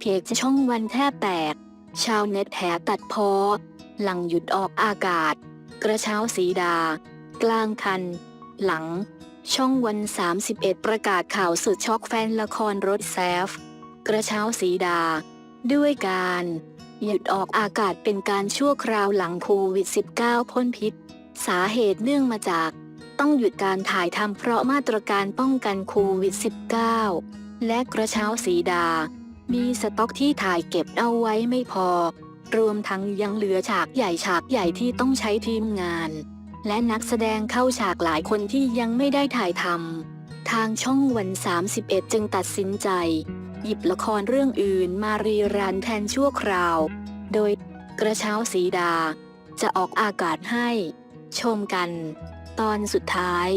เพจช่องวันแทบแตก ชาวเน็ตแหตัดพอ หลังหยุดออกอากาศ กระเช้าสีดา กลางคัน หลัง ช่องวัน 31 ประกาศข่าวสุดช็อกแฟนละครรถแซฟ กระเช้าสีดา ด้วยการ หยุดออกอากาศเป็นการชั่วคราวหลังโควิด -19 พ่นพิษ สาเหตุเนื่องมาจากต้องหยุดการถ่ายทำเพราะมาตรการป้องกันโควิด -19 และกระเช้าสีดา มีสต็อกที่ถ่ายเก็บเอาไว้ไม่พอ รวมทั้งยังเหลือฉากใหญ่ฉากใหญ่ที่ต้องใช้ทีมงาน และนักแสดงเข้าฉากหลายคนที่ยังไม่ได้ถ่ายทำทางช่องวัน 31 จึงตัดสินใจ หยิบละครเรื่องอื่นมารีรันแทนชั่วคราว โดยกระเช้าสีดา จะออกอากาศให้ ชมกัน ตอนสุดท้าย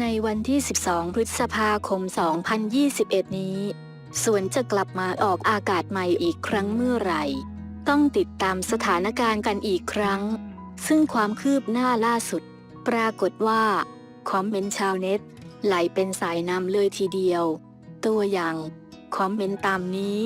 ในวันที่ 12 พฤษภาคม 2021 นี้ ส่วนจะกลับมาออกอากาศใหม่อีกครั้งเมื่อไหร่ ต้องติดตามสถานการณ์กันอีกครั้ง ซึ่งความคืบหน้าล่าสุด ปรากฏว่า คอมเมนต์ชาวเน็ต ไหลเป็นสายนำเลยทีเดียว ตัวอย่าง คอมเมนต์ตามนี้